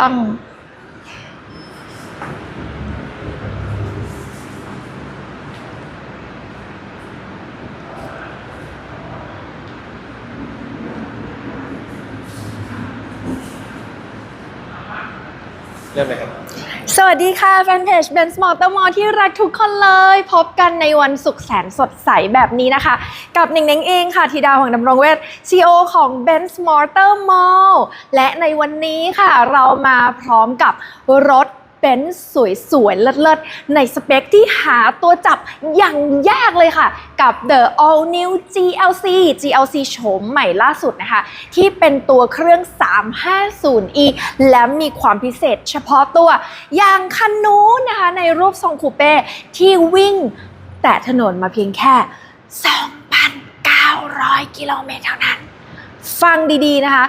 กล้อง เริ่มเลยครับ สวัสดีค่ะ แฟนเพจเบนส์มอเตอร์มอที่รักทุกคนเลย พบกันในวันศุกร์แสนสดใสแบบนี้นะคะ กับหนิงเน่งเองค่ะธีดาหวังดำรงเวท CEO ของ Benz Motor Mall และในวันนี้ค่ะเรามาพร้อมกับรถ เบนซ์สวยๆ เลิศๆ ในสเปคที่หาตัวจับอย่างยากเลยค่ะ กับ The All New GLC GLC โฉมใหม่ล่าสุดนะคะ ที่เป็นตัวเครื่อง 350e และมีความพิเศษเฉพาะตัว อย่างคันนู้นนะคะ ในรูปทรงคูเป้ที่วิ่งแต่ถนนมาเพียงแค่ 2,900 กิโลเมตรเท่านั้น ฟังดีๆนะคะ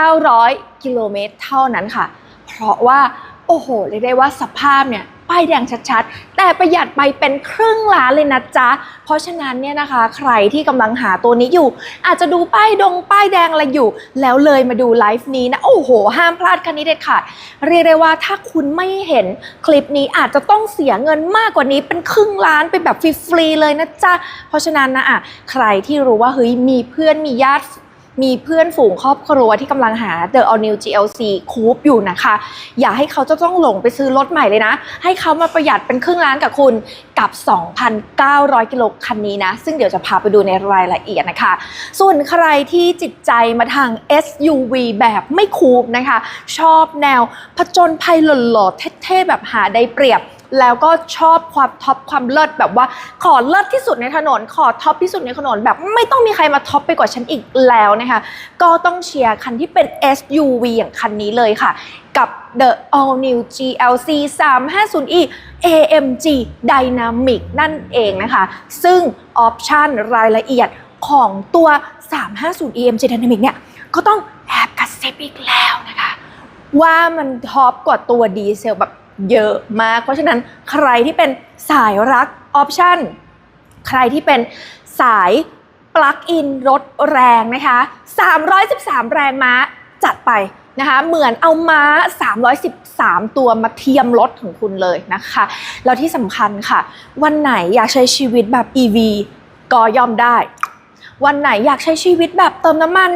2,900 กิโลเมตรเท่านั้นค่ะ เพราะว่าโอ้โหเรียกได้ว่าสภาพเนี่ยป้ายแดงชัดๆ แต่ประหยัดไปเป็นครึ่งล้านเลยนะจ๊ะ เพราะฉะนั้นเนี่ยนะคะ ใครที่กำลังหาตัวนี้อยู่ อาจจะดูป้ายดงป้ายแดงอะไรอยู่ แล้วเลยมาดูไลฟ์นี้นะ โอ้โห ห้ามพลาดคันนี้เด็ดขาดเรียกได้ว่าถ้าคุณไม่เห็นคลิปนี้อาจจะต้องเสียเงินมากกว่านี้เป็นครึ่งล้านไปแบบฟรีๆเลยนะจ๊ะ เพราะฉะนั้นนะอะใครที่รู้ว่าเฮ้ยมีเพื่อนมีญาติ มีเพื่อนฝูงครอบครัวที่กำลังหา The All New GLC Coupe อยู่นะคะ อย่าให้เขาจะต้องหลงไปซื้อรถใหม่เลยนะ ให้เขามาประหยัดเป็นครึ่งล้านกับคุณกับ 2,900 กิโลคันนี้นะ ซึ่งเดี๋ยวจะพาไปดูในรายละเอียดนะคะ ส่วนใครที่จิตใจมาทาง SUV แบบไม่คูปนะคะ ชอบแนวผจญภัยหล่อๆเท่ๆแบบหาได้เปรียบ แล้วก็ชอบความท็อปความเลิศแบบว่าขอเลิศที่สุดในถนน ขอท็อปที่สุดในถนน แบบไม่ต้องมีใครมาท็อปไปกว่าฉันอีกแล้วนะคะก็ต้องเชียร์คันที่เป็น SUV อย่างคันนี้เลยค่ะ กับ The All New GLC 350e AMG Dynamic นั่นเองนะคะ ซึ่งออปชันรายละเอียดของตัว 350 AMG Dynamic เนี่ย ก็ต้องแอบกระซิบอีกแล้วนะคะ ว่ามันท็อปกว่าตัวดีเซลแบบ เยอะมาก เพราะฉะนั้นใครที่เป็นสายรักออปชั่นใครที่เป็นสายปลั๊กอินรถแรงนะคะ 313 แรงม้าจัดไปนะคะ เหมือนเอาม้า 313 ตัวมาเทียมรถของคุณเลยนะคะ แล้วที่สำคัญค่ะ วันไหนอยากใช้ชีวิตแบบ EV ก็ย่อมได้ วันไหนอยากใช้ชีวิตแบบเติมน้ำมัน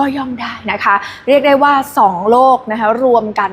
ก็ย่อมได้นะคะ เรียกได้ว่า 2 โลกนะคะรวมกัน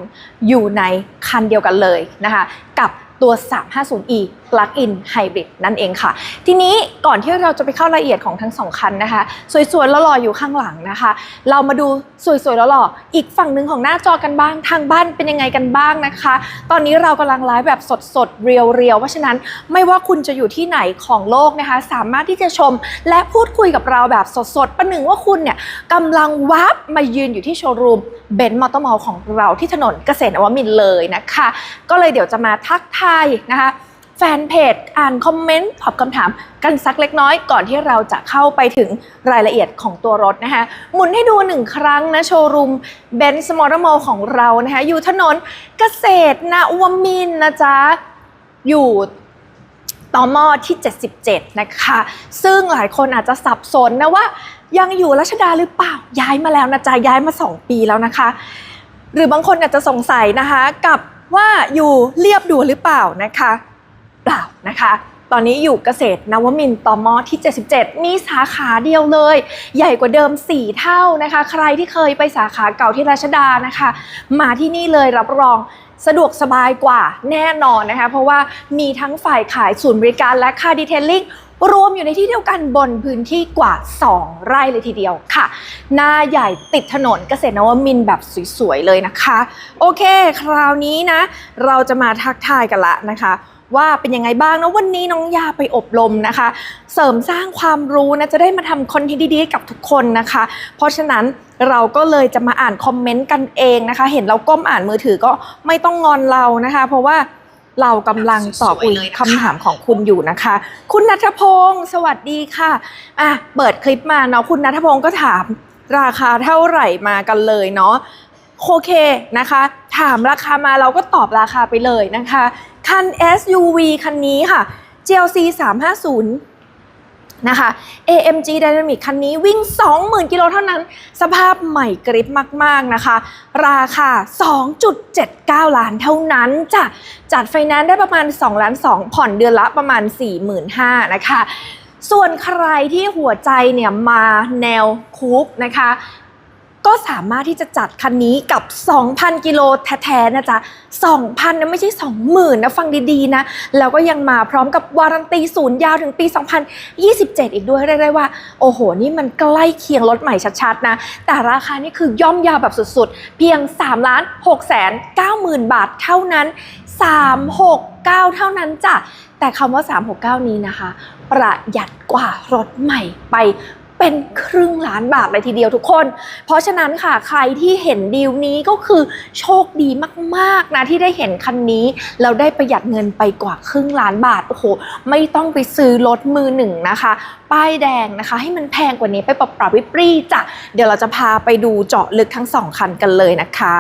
อยู่ในคันเดียวกันเลยนะคะ กับ ตัว 350e Plug-in Hybrid นั่นเองค่ะ ทีนี้ก่อนที่เราจะไปเข้ารายละเอียดของทั้งสองคันนะคะ สวยๆล้วหล่ออยู่ข้างหลังนะคะ เรามาดูสวยๆล้วหล่ออีกฝั่งหนึ่งของหน้าจอกันบ้าง ทางบ้านเป็นยังไงกันบ้างนะคะ ตอนนี้เรากำลังไลฟ์แบบสดๆ เรียวๆ เพราะฉะนั้นไม่ว่าคุณจะอยู่ที่ไหนของโลกนะคะ สามารถที่จะชมและพูดคุยกับเราแบบสดๆ ประหนึ่งว่าคุณเนี่ยกำลังวับมายืนอยู่ที่โชว์รูมเบนซ์มอเตอร์มอลของเราที่ถนนเกษตรนวมินเลยนะคะ ก็เลยเดี๋ยวจะมาทักทายนะคะแฟนเพจอ่านคอมเมนต์ตอบคำถามกันสักเล็กน้อยก่อนที่เราจะเข้าไปถึงรายละเอียดของตัวรถนะคะหมุนให้ดูหนึ่งครั้งนะ โชว์รูมเบนซ์มอเตอร์มอลของเรานะคะอยู่ถนนเกษตรนวมินนะจ๊ะ อยู่ต่อมอที่ 77 นะคะ ซึ่งหลายคนอาจจะสับสนนะว่า ยังอยู่รัชดาหรือเปล่าย้ายมาแล้วนะจ๊ะย้ายมา 2 ปีแล้วนะคะ หรือบางคนอาจจะสงสัยนะคะกับว่าอยู่เรียบด่วนหรือเปล่านะคะ เปล่านะคะ ตอนนี้อยู่เกษตรนวมินทร์ตมที่ 77 มีสาขาเดียวเลย ใหญ่กว่าเดิม 4 เท่านะคะ ใครที่เคยไปสาขาเก่าที่ราชดานะคะ มาที่นี่เลยรับรองสะดวกสบายกว่าแน่นอนนะคะ เพราะว่ามีทั้งฝ่ายขายศูนย์บริการและค่าดีเทลลิ่ง รวมอยู่ในที่เดียวกันบนพื้นที่กว่า 2 ไร่เลยทีเดียวค่ะ หน้าใหญ่ติดถนนเกษตรนวมินแบบสวยๆเลยนะคะ โอเค คราวนี้นะ เราจะมาทักทายกันละนะคะว่าเป็นยังไงบ้างนะวันนี้น้องยาไปอบรมนะคะ เสริมสร้างความรู้นะจะได้มาทำคอนเทนต์ดีๆกับทุกคนนะคะ เพราะฉะนั้นเราก็เลยจะมาอ่านคอมเมนต์กันเองนะคะ เห็นเราก้มอ่านมือถือก็ไม่ต้องงอนเรานะคะ เพราะว่า เรากำลังตอบอุยคำถามของคุณอยู่นะคะ คุณนัทพงศ์สวัสดีค่ะอะ เปิดคลิปมาเนาะคุณนัทพงศ์ก็ถามราคาเท่าไหร่มากันเลยเนาะโอเคนะคะ ถามราคามาเราก็ตอบราคาไปเลยนะคะ คัน SUV คันนี้ค่ะ GLC 350 นะคะ AMG Dynamic คันนี้วิ่ง 20,000 กิโลเท่านั้น สภาพใหม่กริบมาก ๆ นะคะ ราคา 2.79 ล้านเท่านั้นจ้ะจัดไฟแนนซ์ได้ประมาณ2ล้าน2ผ่อนเดือนละประมาณ 45,000นะคะ ส่วนใครที่หัวใจเนี่ยมาแนวคูปนะคะ ก็สามารถที่จะจัดคันนี้กับ 2,000 กิโลแท้ๆนะจ๊ะ 2,000นะไม่ใช่ 20,000นะฟังดีๆนะ แล้วก็ยังมาพร้อมกับวารันตีศูนย์ยาวถึงปี 2027 อีกด้วยเรียกได้ว่า โอ้โห นี่มันใกล้เคียงรถใหม่ชัดๆนะ แต่ราคานี่คือย่อมยาวแบบสุดๆ เพียง3ล้าน6แสน9หมื่นบาทเท่านั้น 369 เท่านั้นจ้ะแต่คำว่า 369 นี้นะคะ ประหยัดกว่ารถใหม่ไป เป็นครึ่งล้านบาทเลยทีเดียวทุกคน เพราะฉะนั้นค่ะใครที่เห็นดีลนี้ก็คือโชคดีมากๆนะที่ได้เห็นคันนี้แล้วได้ประหยัดเงินไปกว่าครึ่งล้านบาทโอ้โหไม่ต้องไปซื้อรถมือหนึ่งนะคะ ป้ายแดงนะคะ ให้มันแพงกว่านี้ไปปรับปรับวิปรีจ้ะเดี๋ยวเราจะพาไปดูเจาะลึกทั้งสองคันกันเลยนะคะ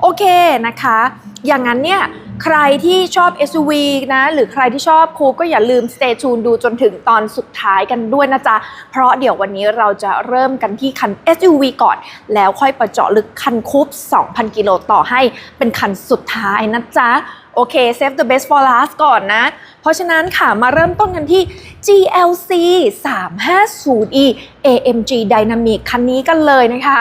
โอเคนะคะ อย่างนั้นเนี่ยใครที่ชอบ SUV นะ หรือใครที่ชอบคูก็อย่าลืม stay tuned ดูจนถึงตอนสุดท้ายกันด้วยนะจ๊ะ เพราะเดี๋ยววันนี้เราจะเริ่มกันที่คัน SUV ก่อน แล้วค่อยประเจาะลึกคันคูป2,000 กิโลต่อให้เป็นคันสุดท้ายนะจ๊ะโอเค save the best for last ก่อนนะ เพราะฉะนั้นค่ะ มาเริ่มต้นกันที่ GLC 350e AMG Dynamic คันนี้กันเลยนะคะ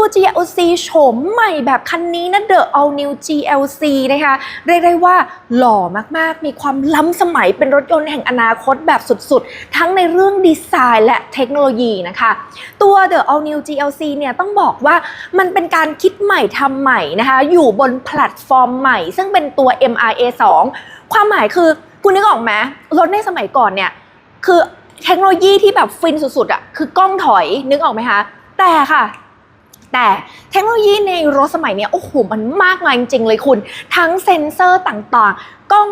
ตัว GLC โฉมใหม่แบบคันนี้นะ The All New GLC นะคะ เรียกได้ว่าหล่อมากๆ มีความล้ำสมัยเป็นรถยนต์แห่งอนาคตแบบสุดๆ ทั้งในเรื่องดีไซน์และเทคโนโลยีนะคะ ตัว The All New GLC เนี่ยต้องบอกว่ามันเป็นการคิดใหม่ทำใหม่นะคะ อยู่บนแพลตฟอร์มใหม่ ซึ่งเป็นตัว MRA 2 ความหมายคือคุณนึกออกไหมรถในสมัยก่อนเนี่ยคือเทคโนโลยีที่แบบฟินสุดๆอะคือกล้องถอยนึกออกไหมคะ แต่ค่ะ แต่เทคโนโลยีในรถสมัยนี้โอ้โหมันมากมายจริงๆเลยคุณ ทั้งเซ็นเซอร์ต่างๆ กล้อง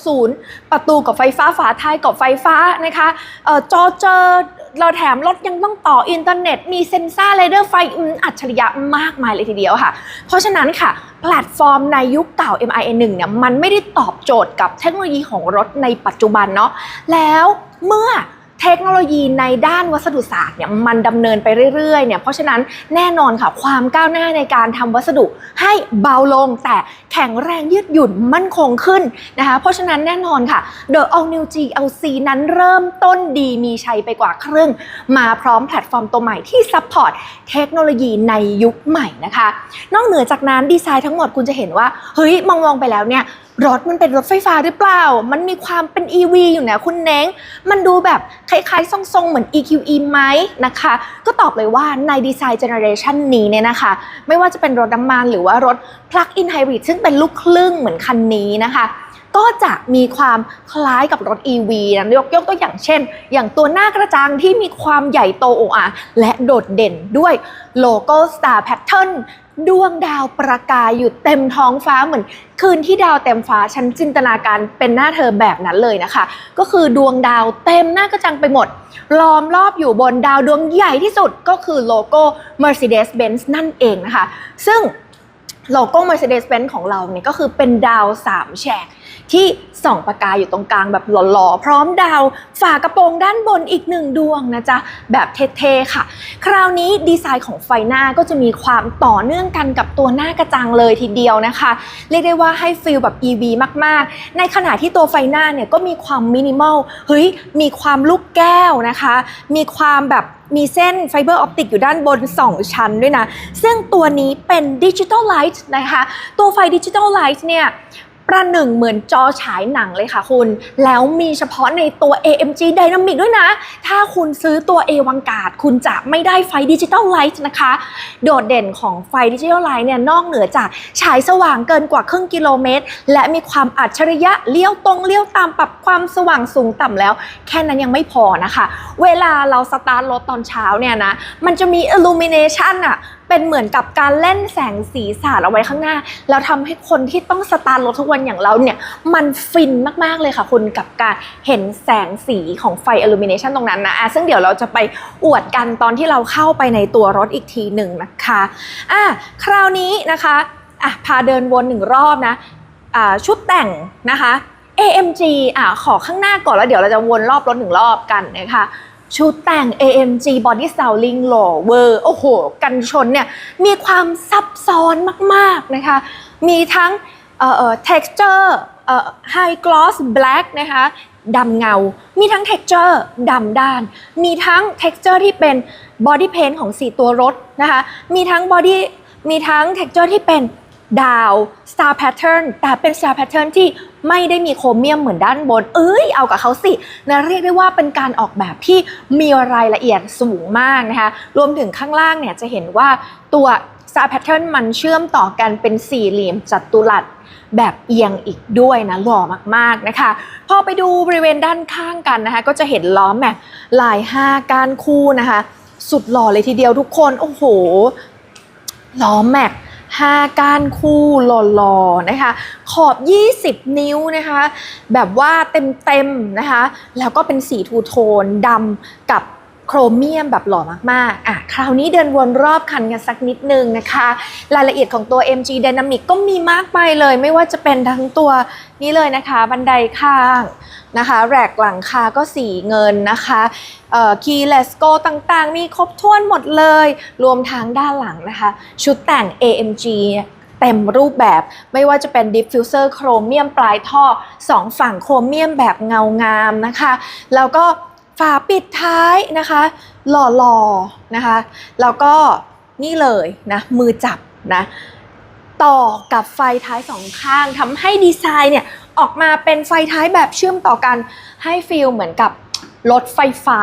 360 ประตูกับไฟฟ้าฝาท้ายกับไฟฟ้านะคะออจอเจอเราแถมรถยังต้องต่ออินเทอร์เน็ต มีเซ็นเซอร์เรดาร์ไฟอัจฉริยะมากมายเลยทีเดียวค่ะ เพราะฉะนั้นค่ะ แพลตฟอร์มในยุคเก่า MIN 1 เนี่ยมันไม่ได้ตอบโจทย์กับเทคโนโลยีของรถในปัจจุบันเนาะแล้วเมื่อ เทคโนโลยีในด้านวัสดุศาสตร์เนี่ยมันดำเนินไปเรื่อยๆเนี่ยเพราะฉะนั้นแน่นอนค่ะความก้าวหน้าในการทำวัสดุให้เบาลง แต่แข็งแรงยืดหยุ่นมั่นคงขึ้นนะคะเพราะฉะนั้นแน่นอนค่ะ The All New GLC นั้นเริ่มต้นดีมีชัยไปกว่าครึ่ง มาพร้อมแพลตฟอร์มตัวใหม่ที่ซัพพอร์ตเทคโนโลยีในยุคใหม่นะคะ นอกเหนือจากนั้นดีไซน์ทั้งหมดคุณจะเห็นว่า เฮ้ย มองๆไปแล้วเนี่ยรถมันเป็นรถไฟฟ้าหรือเปล่า มันมีความเป็น EV อยู่นะคุณเน้ง มันดูแบบคล้ายๆ ทรงๆ เหมือน EQE ไหมนะคะ ก็ตอบเลยว่าในดีไซน์เจเนอเรชันนี้เนี่ยนะคะ ไม่ว่าจะเป็นรถน้ำมันหรือว่ารถ Plug-in Hybrid ซึ่งเป็นลูกครึ่งเหมือนคันนี้นะคะก็จะมีความคล้ายกับรถ EV นะยกยกตัวอย่างเช่น อย่างตัวหน้ากระจังที่มีความใหญ่โตโออาและโดดเด่นด้วยโลโก้ Star Pattern ดวงดาวประกายอยู่เต็มท้องฟ้าเหมือน คืนที่ดาวเต็มฟ้าฉันจินตนาการเป็นหน้าเธอแบบนั้นเลยนะคะ ก็คือดวงดาวเต็มหน้ากระจังไปหมด ล้อมรอบอยู่บนดาวดวงใหญ่ที่สุดก็คือโลโก้ Mercedes-Benz นั่นเองนะคะ ซึ่งโลโก้ Mercedes-Benz ของเราเนี่ยก็คือเป็นดาว3แฉกที่ส่องประกายอยู่ตรงกลางแบบหล่อๆ พร้อมดาว ฝากระโปรงด้านบนอีกหนึ่งดวงนะจ๊ะ แบบเท่ๆ ค่ะ คราวนี้ดีไซน์ของไฟหน้าก็จะมีความต่อเนื่องกันกับตัวหน้ากระจังเลยทีเดียวนะคะ เรียกได้ว่าให้ฟีลแบบ EV มาก ๆ ในขณะที่ตัวไฟหน้าเนี่ยก็มีความมินิมอลเฮ้ยมีความลูกแก้วนะคะ มีความแบบมีเส้นไฟเบอร์ออปติกอยู่ด้านบน 2 ชั้นด้วยนะ ซึ่งตัวนี้เป็นดิจิ t a ลไลท์นะคะ ตัวไฟดิจิ t a ลไลท์เนี่ย ประหนึ่งเหมือนจอฉายหนังเลยค่ะคุณ แล้วมีเฉพาะในตัว AMG Dynamic ด้วยนะ ถ้าคุณซื้อตัว A วังกาดคุณจะไม่ได้ไฟดิจิ t a ลไลท์นะคะ โดดเด่นของไฟดิจิ t a ลไลท์เนี่ยนอกเหนือจากฉายสว่างเกินกว่าครึ่งกิโลเมตร และมีความอัจฉริยะเลี้ยวตรงเลี้ยวตามปรับความสว่างสูงต่ำแล้ว แค่นั้นยังไม่พอนะคะ เวลาเราสตาร์ทรถตอนเช้าเนี่ยนะมันจะมี illumination อะ เป็นเหมือนกับการเล่นแสงสีสาดเอาไว้ข้างหน้า แล้วทำให้คนที่ต้องสตาร์ทรถทุกวันอย่างเราเนี่ย มันฟินมากๆเลยค่ะคุณกับการเห็นแสงสีของไฟ illumination ตรงนั้นนะอะซึ่งเดี๋ยวเราจะไปอวดกันตอนที่เราเข้าไปในตัวรถอีกทีหนึ่งนะคะอะคราวนี้นะคะอะพาเดินวนหนึ่งรอบนะอ่าชุดแต่งนะคะ AMG อะขอข้างหน้าก่อนแล้วเดี๋ยวเราจะวนรอบรถหนึ่งรอบกันนะคะ ชุดแต่ง AMG Body Styling Lower โอ้โห กันชนเนี่ย มีความซับซ้อนมากๆนะคะ มีทั้งเอ่อเอ่อ texture เอ่อ high gloss black นะคะดำเงา มีทั้ง texture ดำด้าน มีทั้ง texture ที่เป็น body paint ของ4ตัวรถนะคะ มีทั้ง body มีทั้ง texture ที่เป็นดาว star pattern แต่เป็น star pattern ที่ ไม่ได้มีโครเมียมเหมือนด้านบน เอ้ย เอากับเขาสินะเรียกได้ว่าเป็นการออกแบบที่มีรายละเอียดสูงมากนะคะ รวมถึงข้างล่างเนี่ยจะเห็นว่าตัว star pattern มันเชื่อมต่อกันเป็นสี่เหลี่ยมจัตุรัสแบบเอียงอีกด้วยนะหล่อมากๆนะคะ พอไปดูบริเวณด้านข้างกันนะคะ ก็จะเห็นล้อแม็กลาย 5ก้านคู่นะคะ สุดหล่อเลยทีเดียวทุกคน โอ้โหล้อแม็ก 5 ก้านคู่หล่อๆนะคะ ขอบ 20 นิ้วนะคะ แบบว่าเต็มๆนะคะ แล้วก็เป็นสีทูโทนดำกับ โครเมียมแบบหล่อมากๆ อะ คราวนี้เดินวนรอบคันกันสักนิดนึงนะคะ รายละเอียดของตัว MG Dynamic ก็มีมากมายเลย ไม่ว่าจะเป็นทั้งตัวนี้เลยนะคะ บันไดข้างนะคะ แรกหลังคาก็สีเงินนะคะเอ่อ keyless go ต่างๆ มีครบถ้วนหมดเลย รวมทั้งด้านหลังนะคะ ชุดแต่ง AMG เต็มรูปแบบไม่ว่าจะเป็น diffuser โครเมียมปลายท่อสองฝั่งโครเมียมแบบเงางามนะคะ แล้วก็ ฝาปิดท้ายนะคะ หล่อๆนะคะ แล้วก็นี่เลยนะมือจับนะต่อกับไฟท้ายสองข้างทำให้ดีไซน์เนี่ยออกมาเป็นไฟท้ายแบบเชื่อมต่อกันให้ฟีลเหมือนกับรถไฟฟ้า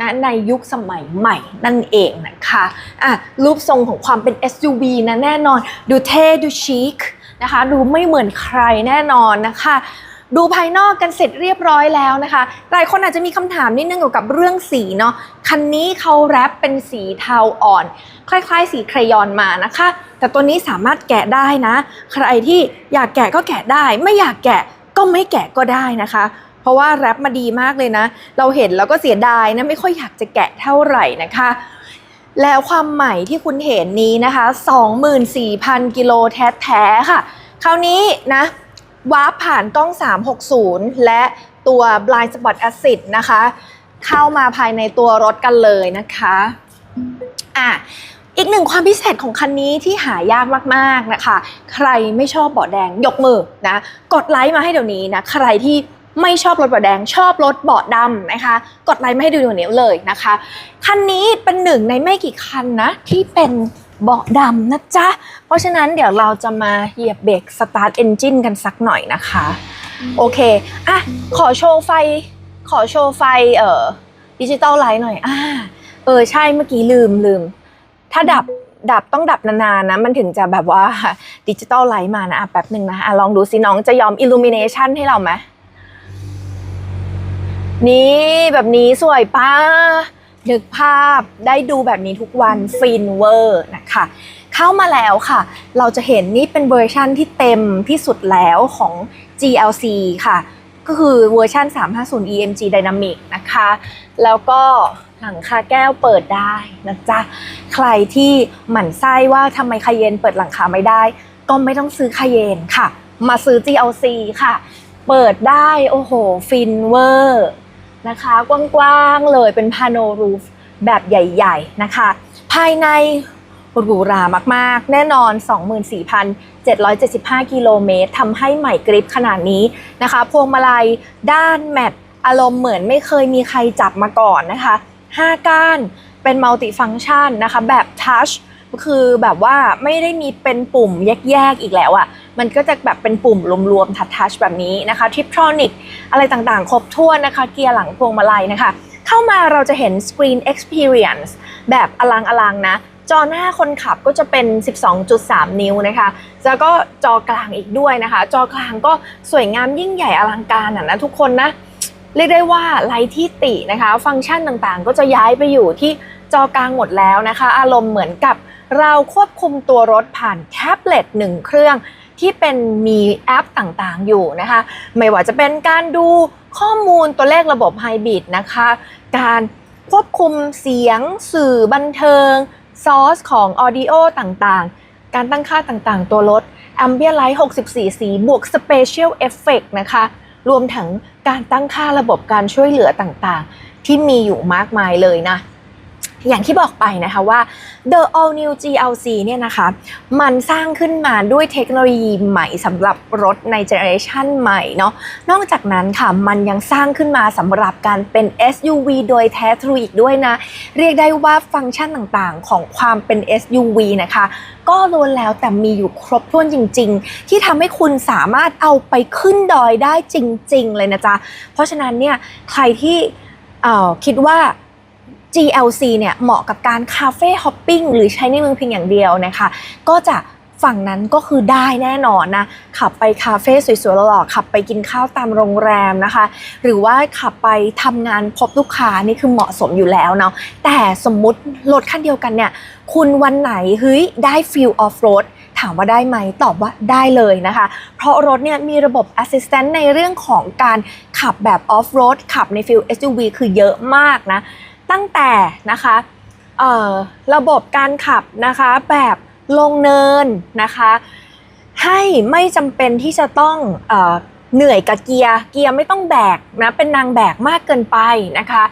นะในยุคสมัยใหม่นั่นเองนะคะอะรูปทรงของความเป็น SUV นะแน่นอน ดูเท่ดูชิคนะคะ ดูไม่เหมือนใครแน่นอนนะคะ ดูภายนอกกันเสร็จเรียบร้อยแล้วนะคะ หลายคนอาจจะมีคำถามนิดนึงเกี่ยวกับเรื่องสีเนาะ คันนี้เขาแรปเป็นสีเทาอ่อน คล้ายๆ สีเครยอนมานะคะ แต่ตัวนี้สามารถแกะได้นะ ใครที่อยากแกะก็แกะได้ ไม่อยากแกะก็ไม่แกะก็ได้นะคะเพราะว่าแรปมาดีมากเลยนะ เราเห็นแล้วก็เสียดายนะ ไม่ค่อยอยากจะแกะเท่าไหร่นะคะ แล้วความใหม่ที่คุณเห็นนี้นะคะ 24,000 กิโลแท้ๆค่ะ คราวนี้นะ วาร์ปผ่านกล้อง 360 และตัว Blind Spot Assist นะคะ เข้ามาภายในตัวรถกันเลยนะคะอะอีกหนึ่งความพิเศษของคันนี้ที่หายากมากๆนะคะ ใครไม่ชอบเบาะแดงยกมือนะกดไลค์มาให้เดี๋ยวนี้นะใครที่ไม่ชอบรถเบาะแดงชอบรถเบาะดำนะคะ กดไลค์มาให้ดูเดี๋ยวนี้เลยนะคะ คันนี้เป็นหนึ่งในไม่กี่คันนะที่เป็น เบาะดำนะจ๊ะ เพราะฉะนั้นเดี๋ยวเราจะมาเหยียบเบรกสตาร์ทเอนจินกันสักหน่อยนะคะ โอเค อะ ขอโชว์ไฟ ขอโชว์ไฟเอ่อดิจิตอลไลท์หน่อยอ่าเออ ใช่เมื่อกี้ลืมลืม ถ้าดับดับต้องดับนานๆนะ มันถึงจะแบบว่าดิจิตอลไลท์มานะอะแป๊บหนึ่งนะอะลองดูสิน้องจะยอมอิลูมิเนชันให้เราไหมนี่แบบนี้สวยป้า นึกภาพได้ดูแบบนี้ทุกวันฟินเวอร์นะคะเข้ามาแล้วค่ะ เราจะเห็นนี่เป็นเวอร์ชั่นที่เต็มที่สุดแล้วของ GLC ค่ะ ก็คือเวอร์ชัน350 EMG Dynamic นะคะ แล้วก็หลังคาแก้วเปิดได้นะจ๊ะ ใครที่หมั่นไส้ว่าทำไมคาเยนเปิดหลังคาไม่ได้ ก็ไม่ต้องซื้อคาเยนค่ะ มาซื้อ GLC ค่ะ เปิดได้ โอ้โห ฟินเวอร์ นะคะ กว้างๆเลยเป็นพาโนรูฟแบบใหญ่ ๆ นะคะ ภายในหรูหรามากๆ แน่นอน 24,775 กิโลเมตรทำให้ใหม่กริปขนาดนี้นะคะ พวงมาลัยด้านแมตต์อารมณ์เหมือนไม่เคยมีใครจับมาก่อนนะคะ 5 ก้านเป็นมัลติฟัง c t ชันนะคะ แบบทัชคือแบบว่าไม่ได้มีเป็นปุ่มแยกๆอีกแล้วอะ มันก็จะแบบเป็นปุ่มรวมๆทัชแบบนี้นะคะทิปทรอนิกอะไรต่างๆ ครบถ้วนนะคะ เกียร์หลังพวงมาลัยนะคะ เข้ามาเราจะเห็น Screen Experience แบบอลังอลังๆนะจอหน้าคนขับก็จะเป็น 12.3 นิ้วนะคะ แล้วก็จอกลางอีกด้วยนะคะ จอกลางก็สวยงามยิ่งใหญ่อลังการอะนะทุกคนนะ เรียกได้ว่าไร้ที่ตินะคะ ฟังก์ชันต่างๆ ก็จะย้ายไปอยู่ที่จอกลางหมดแล้วนะคะ อารมณ์เหมือนกับเราควบคุมตัวรถผ่านแท็บเล็ตหนึ่งเครื่อง ที่เป็นมีแอปต่างๆอยู่นะคะ ไม่ว่าจะเป็นการดูข้อมูลตัวเลขระบบไฮบริดนะคะ การควบคุมเสียงสื่อบันเทิงซอสของออดิโอต่างๆ การตั้งค่าต่างๆ ตัวรถ Ambient Light 64 สีบวก Special Effect นะคะ รวมถึงการตั้งค่าระบบการช่วยเหลือต่างๆ ที่มีอยู่มากมายเลยนะ อย่างที่บอกไปนะคะว่า The All New GLC เนี่ยนะคะ มันสร้างขึ้นมาด้วยเทคโนโลยีใหม่สำหรับรถในเจเนอเรชันใหม่เนาะ นอกจากนั้นค่ะ มันยังสร้างขึ้นมาสำหรับการเป็น SUV โดยแท้ทรูอีกด้วยนะ เรียกได้ว่าฟังก์ชันต่างๆ ของความเป็น SUV นะคะ ก็ล้วนแล้วแต่มีอยู่ครบถ้วนจริง ๆ ที่ทำให้คุณสามารถเอาไปขึ้นดอยได้จริง ๆ เลยนะจ๊ะ เพราะฉะนั้นเนี่ยใครที่อ่อคิดว่า GLC เนี่ยเหมาะกับการคาเฟ่ฮอปปิ้งหรือใช้ในเมืองเพียงอย่างเดียวนะคะ ก็จะฝั่งนั้นก็คือได้แน่นอนนะ ขับไปคาเฟ่สวยๆหล่อๆขับไปกินข้าวตามโรงแรมนะคะ หรือว่าขับไปทำงานพบลูกค้านี่คือเหมาะสมอยู่แล้วเนาะแต่สมมุติรถคันเดียวกันเนี่ย คุณวันไหนเฮ้ยได้ฟิลออฟโรดถามว่าได้ไหมตอบว่าได้เลยนะคะ เพราะรถเนี่ยมีระบบ Assistant ในเรื่องของการขับแบบออฟโรดขับในฟิล SUV คือเยอะมากนะ ตั้งแต่นะคะระบบการขับนะคะแบบลงเนินนะคะให้ไม่จำเป็นที่จะต้องเอเหนื่อยกับเกียร์เกียร์ไม่ต้องแบกนะเป็นนางแบกมากเกินไปนะคะ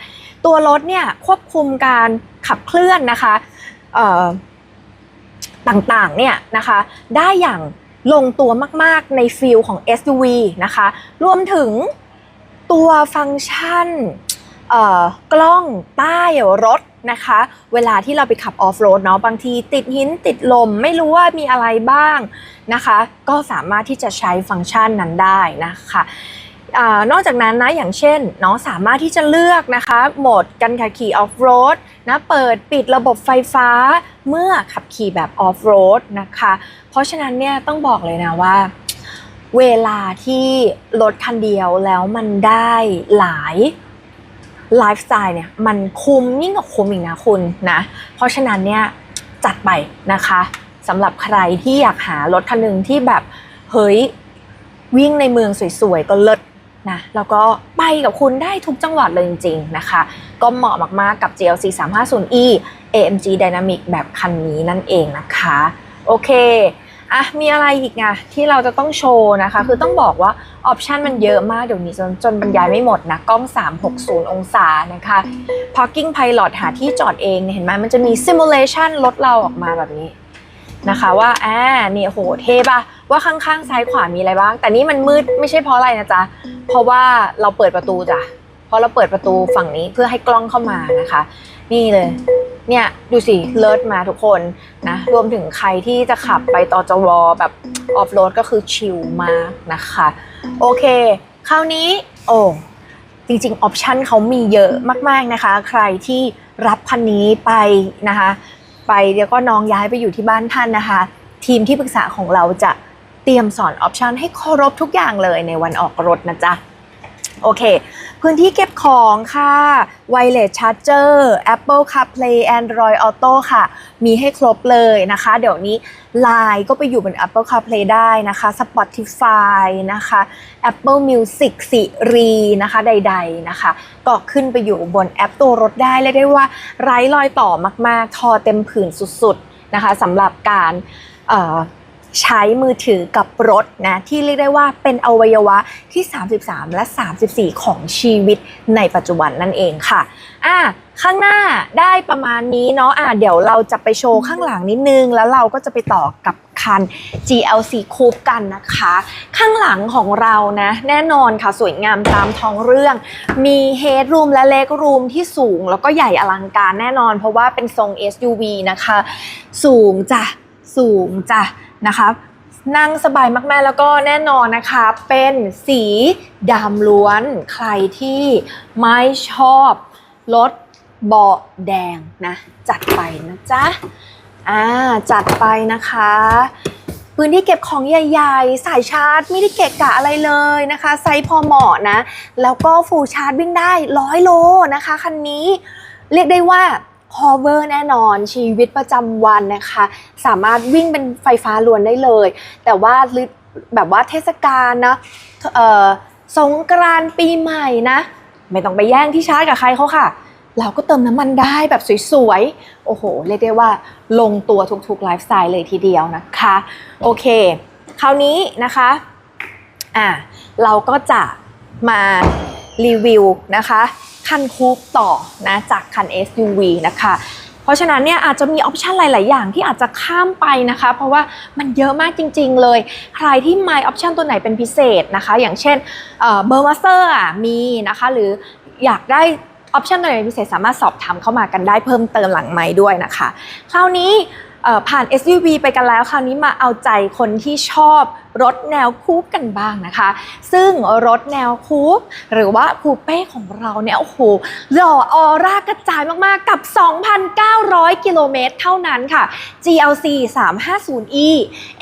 ตัวรถเนี่ยควบคุมการขับเคลื่อนนะคะต่างๆเนี่ยนะคะได้อย่างลงตัวมากๆในฟิลของ SUV นะคะรวมถึงตัวฟังก์ชันเกล้องใต้รถนะคะ เวลาที่เราไปขับออฟโรดเนาะบางทีติดหินติดลม ไม่รู้ว่ามีอะไรบ้างนะคะ ก็สามารถที่จะใช้ฟังก์ชันนั้นได้นะคะอนอกจากนั้นนะอย่างเช่นเนาะสามารถที่จะเลือกนะคะโหมดการขับขี่ออฟโรดนะเปิดปิดระบบไฟฟ้าเมื่อขับขี่แบบออฟโรดนะคะ เพราะฉะนั้นเนี่ยต้องบอกเลยนะว่า เวลาที่รถคันเดียวแล้วมันได้หลาย ไลฟ์สไตล์เนี่ยมันคุ้มยิ่งกว่าคุ้มอีกนะคุณนะ เพราะฉะนั้นเนี่ยจัดไปนะคะสำหรับใครที่อยากหารถคันหนึ่งที่แบบเฮ้ยวิ่งในเมืองสวยๆ ก็เลิศนะแล้วก็ไปกับคุณได้ทุกจังหวัดเลยจริงๆนะคะ ก็เหมาะมากๆกับ GLC 350e AMG Dynamic แบบคันนี้นั่นเองนะคะ โอเค อะมีอะไรอีกไงที่เราจะต้องโชว์นะคะ คือต้องบอกว่าออปชันมันเยอะมากเดี๋ยวนี้จนจนบรรยายไม่หมดนะ กล้อง 360 องศานะคะ Parking Pilot หาที่จอดเองเนี่ยเห็นไหมมันจะมี Simulation รถเราออกมาแบบนี้นะคะว่าอ่าเนี่ยโหเท่ปะว่าข้างๆซ้ายขวามีอะไรบ้าง แต่นี่มันมืดไม่ใช่เพราะอะไรนะจ๊ะ เพราะว่าเราเปิดประตูจ้ะเพ ราะเราเปิดประตูฝั่งนี้เพื่อให้กล้องเข้ามานะคะ นี่เลย เนี่ยดูสิเลิศมาทุกคนนะรวมถึงใครที่จะขับไปต่อจวแบบออฟโรดก็คือชิลมากนะคะ โอเค คราวนี้ โอ้จริงๆ ออปชันเขามีเยอะมาก ๆ นะคะ ใครที่รับคันนี้ไปนะคะ ไปเดี๋ยวก็น้องย้ายไปอยู่ที่บ้านท่านนะคะ ทีมที่ปรึกษาของเราจะเตรียมสอนออปชันให้ครบทุกอย่างเลยในวันออกรถนะจ๊ะ โอเค พื้นที่เก็บของค่ะ Wireless Charger Apple CarPlay Android Auto ค่ะ มีให้ครบเลยนะคะ เดี๋ยวนี้ Line ก็ไปอยู่บน Apple CarPlay ได้นะคะ Spotify นะคะ Apple Music Siri นะคะใด ๆนะคะ ก็ขึ้นไปอยู่บนแอปตัวรถได้เรียได้ว่าไร้รอยต่อมากๆ ทอเต็มผืนสุดๆนะคะสำหรับการ ใช้มือถือกับรถนะที่เรียกได้ว่าเป็นอวัยวะที่ 33 และ 34 ของชีวิตในปัจจุบันนั่นเองค่ะอะข้างหน้าได้ประมาณนี้เนาะอะเดี๋ยวเราจะไปโชว์ข้างหลังนิดนึง แล้วเราก็จะไปต่อกับคัน GLC Coupe กันนะคะ ข้างหลังของเรานะ แน่นอนค่ะสวยงามตามท้องเรื่อง มี Headroom และ Legroom ที่สูงแล้วก็ใหญ่อลังการแน่นอน เพราะว่าเป็นทรง SUV นะคะ สูงจ้ะสูงจ้ะ นะคะนั่งสบายมากๆแล้วก็แน่นอนนะคะเป็นสีดำล้วนใครที่ไม่ชอบรถเบาะแดงนะจัดไปนะจ๊ะอ่าจัดไปนะคะพื้นที่เก็บของใหญ่ๆ สายชาร์จไม่ได้เกะกะอะไรเลยนะคะ ไซส์พอเหมาะนะ แล้วก็ฟูชาร์จวิ่งได้ร้อยโลนะคะ คันนี้เรียกได้ว่า cover แน่นอนชีวิตประจำวันนะคะ สามารถวิ่งเป็นไฟฟ้าล้วนได้เลย แต่ว่าแบบว่าเทศกาลนะสงกรานต์ปีใหม่นะ ไม่ต้องไปแย่งที่ชาร์จกับใครเขาค่ะ เราก็เติมน้ำมันได้แบบสวยๆ โอ้โห เรียกได้ว่าลงตัวทุกๆไลฟ์สไตล์เลยทีเดียวนะคะ โอเค คราวนี้นะคะอะเราก็จะมารีวิวนะคะ คันคูปต่อนะจากคัน SUV นะคะเพราะฉะนั้นเนี่ยอาจจะมีออปชันหลาย ๆ อย่างที่อาจจะข้ามไปนะคะ เพราะว่ามันเยอะมากจริง ๆ เลย ใครที่มีออปชันตัวไหนเป็นพิเศษนะคะ อย่างเช่นเบอร์มาสเตอร์มีนะคะ หรืออยากได้ออปชันตัวไหนเป็นพิเศษสามารถสอบถามเข้ามากันได้เพิ่มเติมหลังไม้ด้วยนะคะ คราวนี้ผ่าน SUV ไปกันแล้ว คราวนี้มาเอาใจคนที่ชอบ รถแนวคูปกันบ้างนะคะ ซึ่งรถแนวคูปหรือว่าคูเป้ของเราเนี่ยโอ้โหหล่อออร่ากระจายมากๆกับ 2,900 กิโลเมตรเท่านั้นค่ะ GLC 350e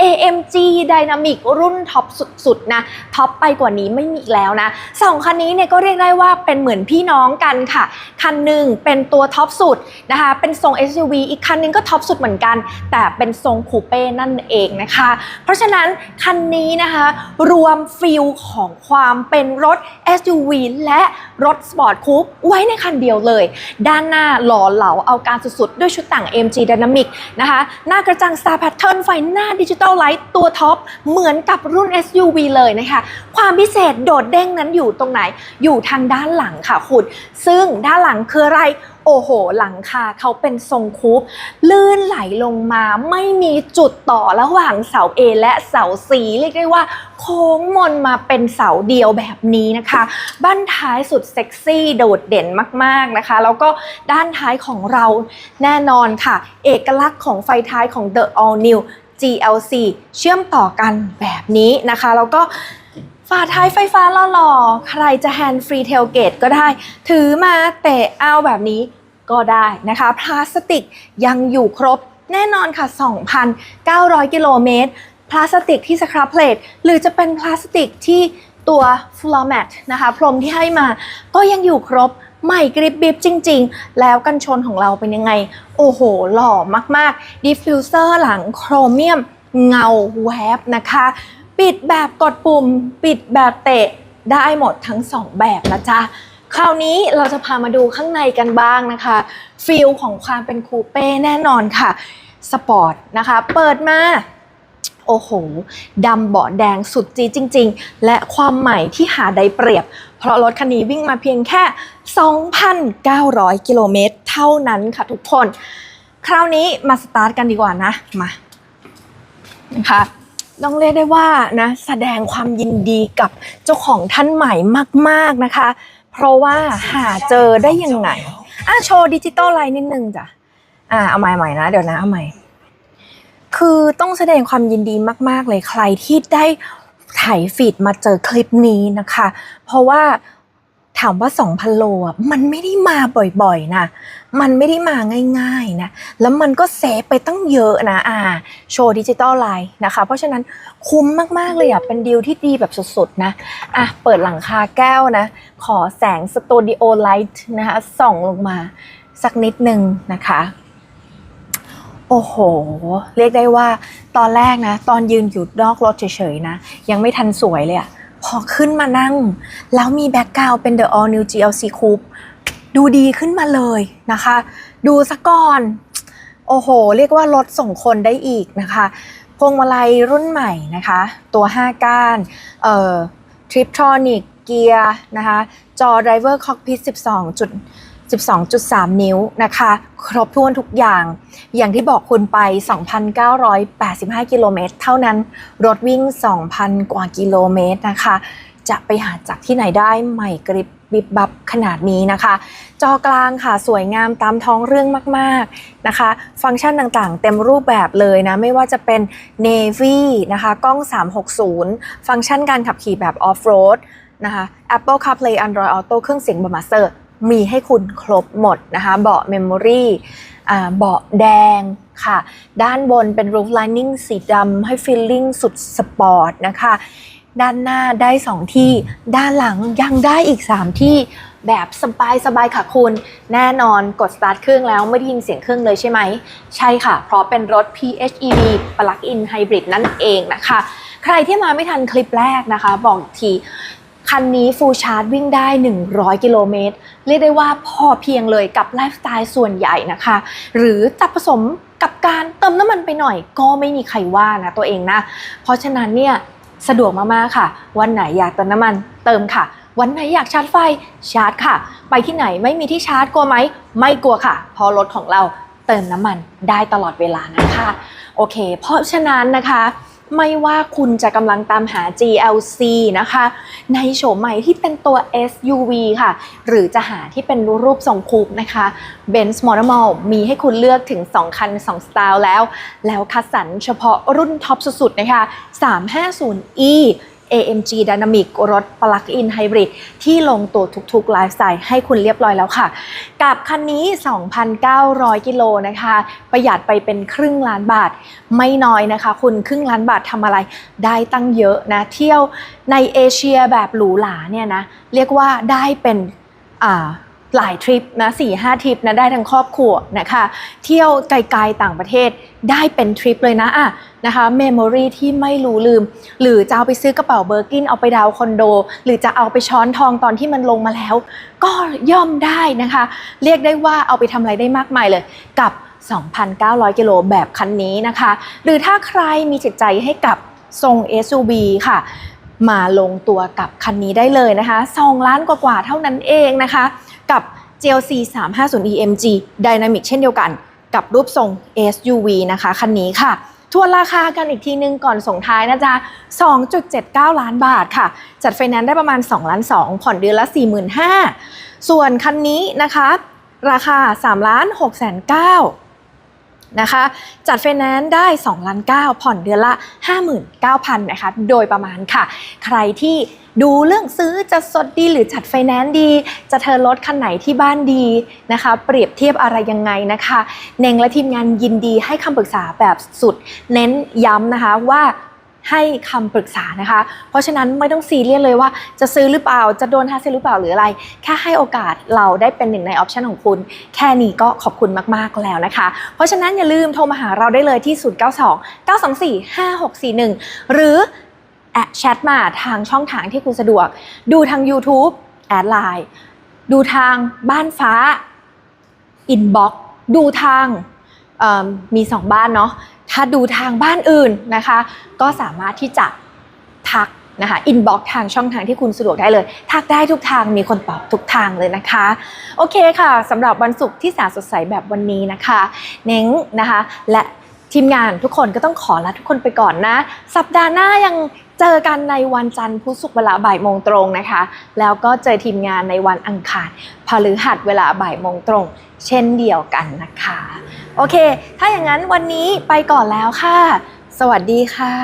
AMG Dynamic รุ่นท็อปสุดๆนะท็อปไปกว่านี้ไม่มีอีกแล้วนะสองคันนี้เนี่ยก็เรียกได้ว่าเป็นเหมือนพี่น้องกันค่ะ คันหนึ่งเป็นตัวท็อปสุดนะคะ เป็นทรง SUV อีกคันนึงก็ท็อปสุดเหมือนกัน แต่เป็นทรงคูเป้นั่นเองนะคะ เพราะฉะนั้นคันนี้นะคะ รวมฟิลของความเป็นรถ SUV และรถสปอร์ตคูปไว้ในคันเดียวเลย ด้านหน้าหล่อเหลาเอาการสุดๆ ด้วยชุดต่าง AMG Dynamic นะคะ หน้ากระจัง Star Pattern ไฟหน้าดิจิตอลไลท์ตัวท็อป เหมือนกับรุ่น SUV เลยนะคะ ความพิเศษโดดเด้งนั้นอยู่ตรงไหน อยู่ทางด้านหลังค่ะคุณ ซึ่งด้านหลังคืออะไร โอ้โห หลังคาเขาเป็นทรงคูปลื่นไหลลงมาไม่มีจุดต่อระหว่างเสา A และเสา C เรียกได้ว่า โค้งมนมาเป็นเสาเดียวแบบนี้นะคะ บ้านท้ายสุดเซ็กซี่โดดเด่นมากๆนะคะ แล้วก็ด้านท้ายของเราแน่นอนค่ะ เอกลักษณ์ของไฟท้ายของ The All New GLC เชื่อมต่อกันแบบนี้นะคะ แล้วก็ ฝาท้ายไฟฟ้าหล่อๆ ใครจะแฮนด์ฟรีเทลเกตก็ได้ ถือมาเตะเอาแบบนี้ก็ได้นะคะ พลาสติกยังอยู่ครบแน่นอนค่ะ 2,900 กิโลเมตร พลาสติกที่สครับเพลทหรือจะเป็นพลาสติกที่ตัวฟลอร์แมตนะคะ พรมที่ให้มาก็ยังอยู่ครบใหม่กริบบิบจริง ๆ แล้วกันชนของเราเป็นยังไง โอ้โห หล่อมากๆดิฟฟิวเซอร์หลังโครเมียมเงาแวบนะคะ ปิดแบบกดปุ่ม ปิดแบบเตะได้หมดทั้งสองแบบนะจ๊ะคราวนี้เราจะพามาดูข้างในกันบ้างนะคะฟิลของความเป็นคูเป้แน่นอนค่ะ สปอร์ตนะคะ เปิดมาโอ้โหดำเบาะแดงสุดจีจริง ๆ และความใหม่ที่หาได้เปรียบ เพราะรถคันนี้วิ่งมาเพียงแค่ 2,900 กิโลเมตรเท่านั้นค่ะทุกคน คราวนี้มาสตาร์ทกันดีกว่านะ มานะคะ ต้องเรียกได้ว่านะแสดงความยินดีกับเจ้าของท่านใหม่มากๆนะคะ เพราะว่าหาเจอได้ยังไงอะโชว์ดิจิตอลไลน์นิดนึงจ้ะอะเอาใหม่ๆนะ เดี๋ยวนะเอาใหม่คือต้องแสดงความยินดีมาก ๆ เลยใครที่ได้ถ่ายฟีดมาเจอคลิปนี้นะคะ เพราะว่า ถามว่า 2,000 โลอะมันไม่ได้มาบ่อยๆนะ มันไม่ได้มาง่ายๆนะ แล้วมันก็เซฟไปตั้งเยอะนะอ่าโชว์ดิจิตอลไลน์นะคะ เพราะฉะนั้นคุ้มมากๆเลยอะเป็นดีลที่ดีแบบสุดๆนะอะเปิดหลังคาแก้วนะ ขอแสงสตูดิโอไลท์นะคะส่องลงมาสักนิดนึงนะคะโอ้โห เรียกได้ว่าตอนแรกนะ ตอนยืนอยู่นอกรถเฉยๆนะ ยังไม่ทันสวยเลยอะ พอขึ้นมานั่ง แล้วมีแบ็กกราวเป็น The All New GLC Coupe ดูดีขึ้นมาเลยนะคะ ดูซะก่อน โอ้โห เรียกว่ารถส่งคนได้อีกนะคะ พวงมาลัยรุ่นใหม่นะคะ ตัว 5 ก้านเอ่อทริปทรอนิกเกียร์นะคะ จอ Driver Cockpit 12จุด 12.3 นิ้วนะคะ ครบถ้วนทุกอย่าง อย่างที่บอกคุณไป 2,985 กิโลเมตร เท่านั้น รถวิ่ง 2,000 กว่ากิโลเมตรนะคะ จะไปหาจากที่ไหนได้ใหม่กริบบิบบับขนาดนี้นะคะ จอกลางค่ะสวยงามตามท้องเรื่องมากๆนะคะ ฟังก์ชันต่างๆ เต็มรูปแบบเลยนะ ไม่ว่าจะเป็น Navy นะคะ กล้อง 360 ฟังก์ชันการขับขี่แบบ Off-road นะคะ Apple CarPlay Android Auto เครื่องเสียง b มาสเตอร์ มีให้คุณครบหมดนะคะเบาะเมมโมรี่เบาะแดงค่ะ ด้านบนเป็น roof lining สีดำให้ฟีลลิ่งสุดสปอร์ตนะคะ ด้านหน้าได้ 2 ที่ ด้านหลังยังได้อีก 3 ที่แบบสบายสบายๆค่ะคุณ แน่นอนกดสตาร์ทเครื่องแล้วไม่ได้ยินเสียงเครื่องเลยใช่ไหม ใช่ค่ะ เพราะเป็นรถ PHEV Plug-in Hybrid นั่นเองนะคะ ใครที่มาไม่ทันคลิปแรกนะคะ บอกที คันนี้ฟูลชาร์จวิ่งได้ 100 กิโลเมตร เรียกได้ว่าพอเพียงเลยกับไลฟ์สไตล์ส่วนใหญ่นะคะ หรือจะผสมกับการเติมน้ำมันไปหน่อยก็ไม่มีใครว่านะตัวเองนะ เพราะฉะนั้นเนี่ยสะดวกมากๆค่ะ วันไหนอยากเติมน้ำมันเติมค่ะ วันไหนอยากชาร์จไฟชาร์จค่ะ ไปที่ไหนไม่มีที่ชาร์จกลัวไหมไม่กลัวค่ะเพราะรถของเราเติมน้ำมันได้ตลอดเวลานะคะ โอเค เพราะฉะนั้นนะคะ ไม่ว่าคุณจะกำลังตามหา GLC นะคะ ในโฉมใหม่ที่เป็นตัว SUV ค่ะ หรือจะหาที่เป็นรูปทรงคูปนะคะ Benz m o d e l Mall มีให้คุณเลือกถึง 2 คัน 2 สไตล์แล้ว แล้วคัดสรรเฉพาะรุ่นท็อปสุดๆนะคะ 350e AMG Dynamic รถ Plug-in Hybrid ที่ลงตัวทุกๆไลฟ์สไตล์ให้คุณเรียบร้อยแล้วค่ะ กับคันนี้ 2,900 กิโลนะคะ ประหยัดไปเป็นครึ่งล้านบาท ไม่น้อยนะคะ คุณครึ่งล้านบาททำอะไรได้ตั้งเยอะนะ เที่ยวในเอเชียแบบหรูหราเนี่ยนะ เรียกว่าได้เป็นอ่า หลายทริปนะ4ี่ห้าทริปนะได้ทั้งครอบครัวนะคะ เที่ยวไกลๆต่างประเทศได้เป็นทริปเลยนะอะนะคะเมมโมรีที่ไม่รู้ลืม หรือจะเอาไปซื้อกระเป๋าเบอร์กินเอาไปดาวคอนโด หรือจะเอาไปช้อนทองตอนที่มันลงมาแล้ว ก็ย่อมได้นะคะ เรียกได้ว่าเอาไปทำอะไรได้มากมายเลยกับ 2,900 กิโลแบบคันนี้นะคะ หรือถ้าใครมีจิตใจให้กับทรง SUV ค่ะ มาลงตัวกับคันนี้ได้เลยนะคะ2ล้านกว่าๆเท่านั้นเองนะคะ GLC 350 EMG Dynamic เช่นเดียวกันกับรูปทรง SUV นะคะ คันนี้ค่ะทวนราคากันอีกทีนึงก่อนส่งท้ายนะจ๊ะ 2.79 ล้านบาทค่ะ จัดไฟแนนซ์ได้ประมาณ 2 ล้าน 2 ผ่อนเดือนละ 45,000ส่วนคันนี้นะคะ ราคา 3 ล้าน6แสน9 นะคะ จัดไฟแนนซ์ได้2ล้าน9ผ่อนเดือนละ 59,000นะคะ โดยประมาณค่ะ ใครที่ดูเรื่องซื้อจะสดดีหรือจัดไฟแนนซ์ดี จะเทอร์รถคันไหนที่บ้านดีนะคะ เปรียบเทียบอะไรยังไงนะคะ เน่งและทีมงานยินดีให้คำปรึกษาแบบสุด เน้นย้ำนะคะว่า ให้คำปรึกษานะคะ เพราะฉะนั้นไม่ต้องซีเรียสเลยว่าจะซื้อหรือเปล่า จะโดนฮาเซหรือเปล่าหรืออะไร แค่ให้โอกาสเราได้เป็นหนึ่งในออปชันของคุณ แค่นี้ก็ขอบคุณมาก ๆ แล้วนะคะ เพราะฉะนั้นอย่าลืมโทรมาหาเราได้เลยที่ 092 924 5641 หรือแอดแชทมาทางช่องทางที่คุณสะดวก ดูทาง YouTube แอดไลน์ดูทางบ้านฟ้าอินบ็อกดูทางเอิ่มมี2บ้านเนาะ ถ้าดูทางบ้านอื่นนะคะ ก็สามารถที่จะทักนะคะอินบ็อกทางช่องทางที่คุณสะดวกได้เลย ทักได้ทุกทางมีคนตอบทุกทางเลยนะคะ โอเคค่ะสำหรับวันศุกร์ที่แสนสดใสแบบวันนี้นะคะ เน้งนะคะ และทีมงานทุกคนก็ต้องขอลาทุกคนไปก่อนนะ สัปดาห์หน้ายังเจอกันในวันจันทร์พุธศุกร์เวลาบ่ายโมงตรงนะคะ แล้วก็เจอทีมงานในวันอังคารพฤหัสเวลาบ่ายโมงตรง เช่นเดียวกันนะคะ โอเค ถ้าอย่างนั้นวันนี้ไปก่อนแล้วค่ะ สวัสดีค่ะ